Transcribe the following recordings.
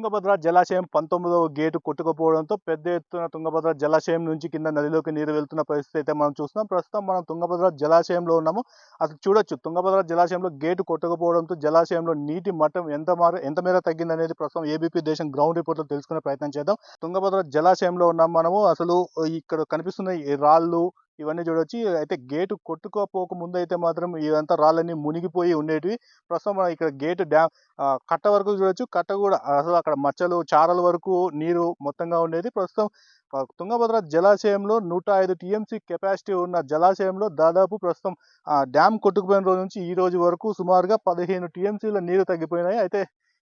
తుంగభద్ర జలాశయం పంతొమ్మిదవ గేటు కొట్టుకుపోవడంతో పెద్ద ఎత్తున తుంగభద్ర జలాశయం నుంచి కింద నదిలోకి నీరు వెళ్తున్న పరిస్థితి అయితే మనం చూస్తున్నాం. ప్రస్తుతం మనం తుంగభద్ర జలాశయంలో ఉన్నాము. అసలు చూడొచ్చు తుంగభద్ర జలాశయంలో గేటు కొట్టుకుపోవడంతో జలాశయంలో నీటి మట్టం ఎంత మార ఎంత మేర తగ్గింది అనేది ప్రస్తుతం ఏబీపీ దేశం గ్రౌండ్ రిపోర్ట్లో తెలుసుకునే ప్రయత్నం చేద్దాం. తుంగభద్ర జలాశయంలో ఉన్నాం మనము. అసలు ఇక్కడ కనిపిస్తున్న ఈ రాళ్ళు ఇవన్నీ చూడొచ్చు. అయితే గేటు కొట్టుకోపోక ముందు అయితే మాత్రం ఇదంతా రాళ్ళన్నీ మునిగిపోయి ఉండేటివి. ప్రస్తుతం మనం ఇక్కడ గేటు డ్యామ్ కట్ట వరకు చూడొచ్చు. కట్ట కూడా అసలు అక్కడ మచ్చలు చారల వరకు నీరు మొత్తంగా ఉండేది. ప్రస్తుతం తుంగభద్ర జలాశయంలో నూట ఐదు టీఎంసీ కెపాసిటీ ఉన్న జలాశయంలో దాదాపు ప్రస్తుతం ఆ డ్యామ్ కొట్టుకుపోయిన రోజు నుంచి ఈ రోజు వరకు సుమారుగా పదిహేను టీఎంసీల నీరు తగ్గిపోయినాయి. అయితే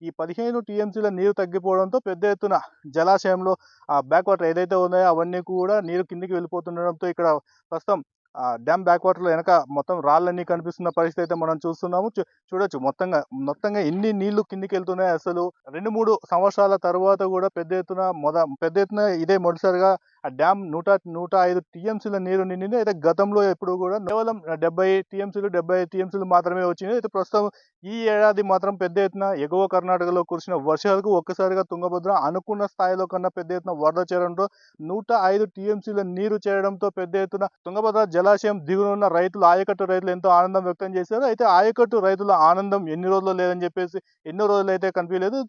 ఈ పదిహేను టీఎంసీల నీరు తగ్గిపోవడంతో పెద్ద ఎత్తున జలాశయంలో ఆ బ్యాక్ వాటర్ ఏదైతే ఉన్నాయో అవన్నీ కూడా నీరు కిందికి వెళ్ళిపోతుండడంతో ఇక్కడ ప్రస్తుతం ఆ డ్యామ్ బ్యాక్ వాటర్లో వెనక మొత్తం రాళ్ళన్నీ కనిపిస్తున్న పరిస్థితి అయితే మనం చూస్తున్నాము. చూడొచ్చు మొత్తంగా మొత్తంగా ఎన్ని నీళ్ళు కిందికి వెళ్తున్నాయి అసలు రెండు మూడు సంవత్సరాల తర్వాత కూడా పెద్ద ఎత్తున మొద పెద్ద ఎత్తున ఇదే మొదటిసారిగా ఆ డ్యామ్ నూట నూట ఐదు టీఎంసీల నీరు నిండింది. అయితే గతంలో ఎప్పుడు కూడా కేవలం డెబ్బై టీఎంసీలు డెబ్బై టీఎంసీలు మాత్రమే వచ్చింది అయితే ప్రస్తుతం ఈ ఏడాది మాత్రం పెద్ద ఎత్తున ఎగువ కర్ణాటకలో కురిసిన వర్షాలకు ఒక్కసారిగా తుంగభద్ర అనుకున్న స్థాయిలో కన్నా పెద్ద ఎత్తున వరద చేరడంతో నూట ఐదు టీఎంసీల నీరు చేరడంతో పెద్ద ఎత్తున తుంగభద్ర జలాశయం దిగునున్న రైతులు ఆయకట్టు రైతులు ఎంతో ఆనందం వ్యక్తం చేశారు. అయితే ఆయకట్టు రైతుల ఆనందం ఎన్ని రోజులు లేదని చెప్పేసి ఎన్నో రోజులు అయితే కనిపించలేదు.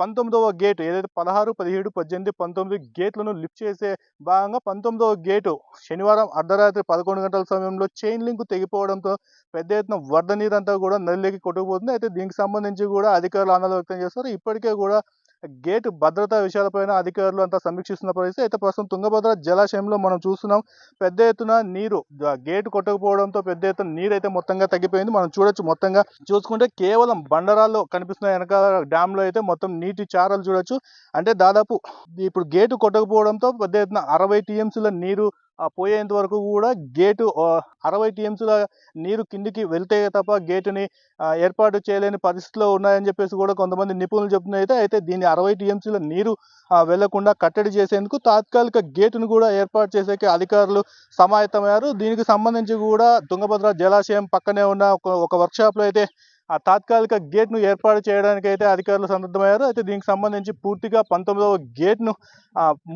పంతొమ్మిదవ గేటు ఏదైతే పదహారు పదిహేడు పద్దెనిమిది పంతొమ్మిది గేట్లను లిఫ్ట్ చేసే భాగంగా పంతొమ్మిదవ గేటు శనివారం అర్ధరాత్రి పదకొండు గంటల సమయంలో చైన్ లింక్ తెగిపోవడంతో పెద్ద ఎత్తున వరద నీరంతా కూడా నదిలోకి కొట్టుకుపోతుంది. అయితే దీనికి సంబంధించి కూడా అధికారులు ఆందోళన వ్యక్తం చేస్తారు ఇప్పటికే కూడా గేటు భద్రతా విషయాలపైన అధికారులు అంతా సమీక్షిస్తున్న పరిస్థితి. అయితే ప్రస్తుతం తుంగభద్ర జలాశయంలో మనం చూస్తున్నాం పెద్ద ఎత్తున నీరు గేటు కొట్టకపోవడంతో పెద్ద ఎత్తున నీరు అయితే మొత్తంగా తగ్గిపోయింది. మనం చూడొచ్చు మొత్తంగా చూసుకుంటే కేవలం బండరాల్లో కనిపిస్తున్న వెనక డ్యామ్లో అయితే మొత్తం నీటి చారలు చూడొచ్చు. అంటే దాదాపు ఇప్పుడు గేటు కొట్టకపోవడంతో పెద్ద ఎత్తున అరవై టీఎంసీల నీరు పోయేంత వరకు కూడా గేటు అరవై టీఎంసీల నీరు కిందికి వెళ్తే తప్ప గేటుని ఏర్పాటు చేయలేని పరిస్థితిలో ఉన్నాయని చెప్పేసి కూడా కొంతమంది నిపుణులు చెప్తున్నైతే అయితే దీన్ని అరవై టీఎంసీల నీరు వెళ్ళకుండా కట్టడి చేసేందుకు తాత్కాలిక గేటును కూడా ఏర్పాటు చేసేకి అధికారులు సమాయత్తమయ్యారు. దీనికి సంబంధించి కూడా తుంగభద్ర జలాశయం పక్కనే ఉన్న ఒక ఒక వర్క్షాప్లో అయితే ఆ తాత్కాలిక గేట్ను ఏర్పాటు చేయడానికి అయితే అధికారులు సంసిద్ధమయ్యారు అయితే దీనికి సంబంధించి పూర్తిగా పంతొమ్మిదవ గేట్ను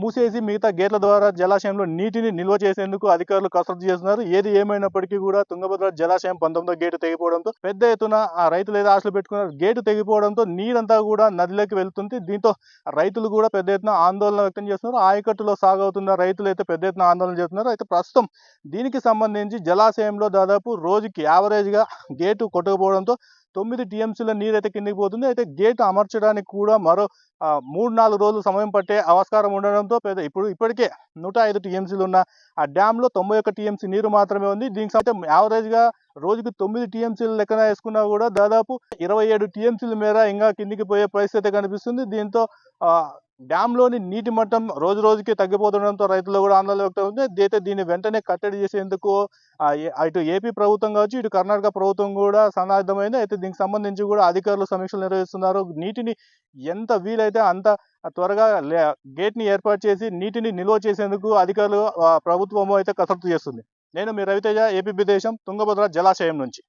మూసేసి మిగతా గేట్ల ద్వారా జలాశయంలో నీటిని నిల్వ చేసేందుకు అధికారులు కసరత్తు చేస్తున్నారు. ఏది ఏమైనప్పటికీ కూడా తుంగభద్ర జలాశయం పంతొమ్మిదో గేటు తెగిపోవడంతో పెద్ద ఎత్తున ఆ రైతులు ఏదో ఆశలు పెట్టుకున్నారు. గేటు తెగిపోవడంతో నీరంతా కూడా నదిలోకి వెళ్తుంది. దీంతో రైతులు కూడా పెద్ద ఎత్తున ఆందోళన వ్యక్తం చేస్తున్నారు. ఆయకట్టులో సాగవుతున్న రైతులు అయితే పెద్ద ఎత్తున ఆందోళన చేస్తున్నారు. అయితే ప్రస్తుతం దీనికి సంబంధించి జలాశయంలో దాదాపు రోజుకి యావరేజ్గా గేటు కొట్టకపోవడంతో తొమ్మిది టీఎంసీల నీరు అయితే కిందికి పోతుంది. అయితే గేట్ అమర్చడానికి కూడా మరో మూడు నాలుగు రోజులు సమయం పట్టే ఆస్కారం ఉండడంతో పెద్ద ఇప్పుడు ఇప్పటికే నూట ఐదు టీఎంసీలు ఉన్న ఆ డ్యామ్లో తొంభై ఒక్క టీఎంసీ నీరు మాత్రమే ఉంది. దీనికి సంబంధించి యావరేజ్గా రోజుకి తొమ్మిది టీఎంసీలు లెక్కన వేసుకున్నా కూడా దాదాపు ఇరవై ఏడు టీఎంసీల మేర ఇంకా కిందికి పోయే పరిస్థితి కనిపిస్తుంది. దీంతో డ్యాంలోని నీటి మట్టం రోజు రోజుకి తగ్గిపోతుండడంతో రైతులు కూడా ఆందోళన వ్యక్తం అవుతుంది అయితే దీన్ని వెంటనే కట్టడి చేసేందుకు ఇటు అటు ఏపీ ప్రభుత్వం కావచ్చు ఇటు కర్ణాటక ప్రభుత్వం కూడా సన్నాహితమైంది అయితే దీనికి సంబంధించి కూడా అధికారులు సమీక్షలు నిర్వహిస్తున్నారు. నీటిని ఎంత వీలైతే అంత త్వరగా లే- గేట్ని ఏర్పాటు చేసి నీటిని నిల్వ చేసేందుకు అధికారులు ప్రభుత్వము అయితే కసరత్తు చేస్తుంది. నేను మీ రవితేజ ఏపీ దేశం తుంగభద్ర జలాశయం నుంచి.